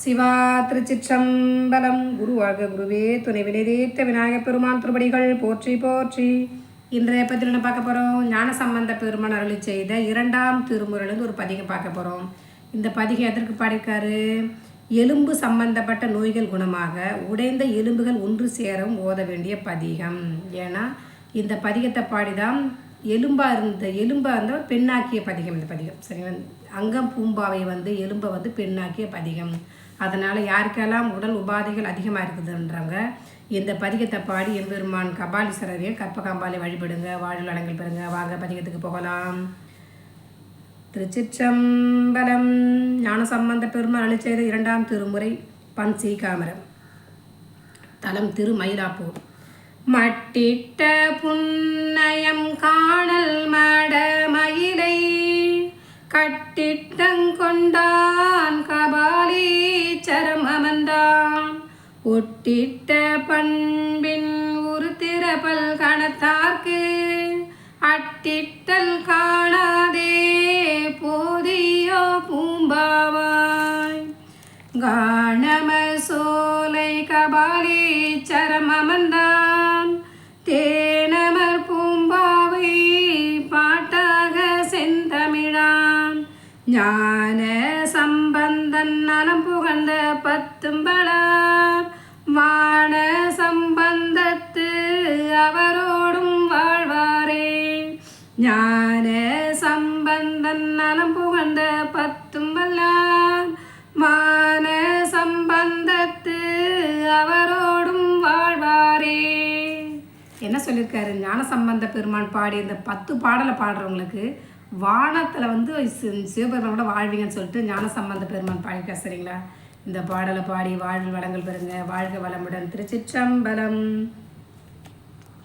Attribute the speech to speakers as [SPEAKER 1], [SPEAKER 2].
[SPEAKER 1] சிவா திருச்சிற்றம்பலம். குரு வாழ்க குருவே துணை வினைதீர்த்த விநாயகப் பெருமான் திருப்படிகள் போற்றி போற்றி. இன்றைய பற்றி என்ன பார்க்க போகிறோம் ஞான சம்பந்த பெருமான் அருளி செய்த இரண்டாம் திருமுறையிலிருந்து ஒரு பதிகம் பார்க்க போகிறோம் இந்த பதிகம் எதற்கு பாடியிருக்காரு? எலும்பு சம்பந்தப்பட்ட நோய்கள் குணமாக உடைந்த எலும்புகள் ஒன்று சேரவும் ஓத வேண்டிய பதிகம். ஏன்னா இந்த பதிகத்தை பாடிதான் எலும்பாக இருந்த எலும்பாக இருந்த பெண்ணாக்கிய பதிகம் இந்த பதிகம். சரி அங்கம் பூம்பாவை வந்து எலும்பை வந்து பெண்ணாக்கிய பதிகம். அதனால் யாருக்கெல்லாம் உடல் உபாதைகள் அதிகமாக இருக்குதுன்றவங்க இந்த பதிகத்தை பாடி எம்பெருமான் கபாலீஸ்வரரையும் கற்பகாம்பாலை வழிபடுங்க வாழ்வில் அடங்கல் பெறுங்க. வாங்க பதிகத்துக்கு போகலாம். திருச்சிற்றம்பலம் ஞானசம்பந்த பெருமாள் அளிச்செய்த இரண்டாம் திருமுறை பன் சீகாமரம். தலம் திருமயிலாப்பூர். மட்டிட்ட புன்னயம் காணல் மட மயிலை கட்டிட்டங்கொண்டான் திட்ட பண்பின் ஒரு திறப்பல் கணத்தார்க்கு அட்டிட்டல் காணாதே போதியோ பூம்பாவாய். காணம சோலை கபாலி சரமமந்தான் தேனமர் பூம்பாவை பாட்டாக செந்தமிழான். ஞான சம்பந்தன் நலம் புகழ்ந்த பத்தும்பளார் வான சம்பந்தத்து அவரோடும் வாழ்வாரே. ஞான சம்பந்தன் நலம் புகழ்ந்த பத்தும் வல்லார் வான சம்பந்தத்து அவரோடும் வாழ்வாரே. என்ன சொல்லியிருக்காரு ஞான சம்பந்த பெருமான் பாடி இந்த பத்து பாடலை பாடுறவங்களுக்கு வானத்தில் வந்து சிவபெருமானோட வாழ்வீங்கன்னு சொல்லிட்டு ஞான சம்பந்த பெருமான் பாடியிருக்கார் சரிங்களா? இந்த பாடலை பாடி வாழ்வில் வளங்கள் பெறுங்க. வாழ்க வளமுடன். திருச்சிற்றம்பலம்.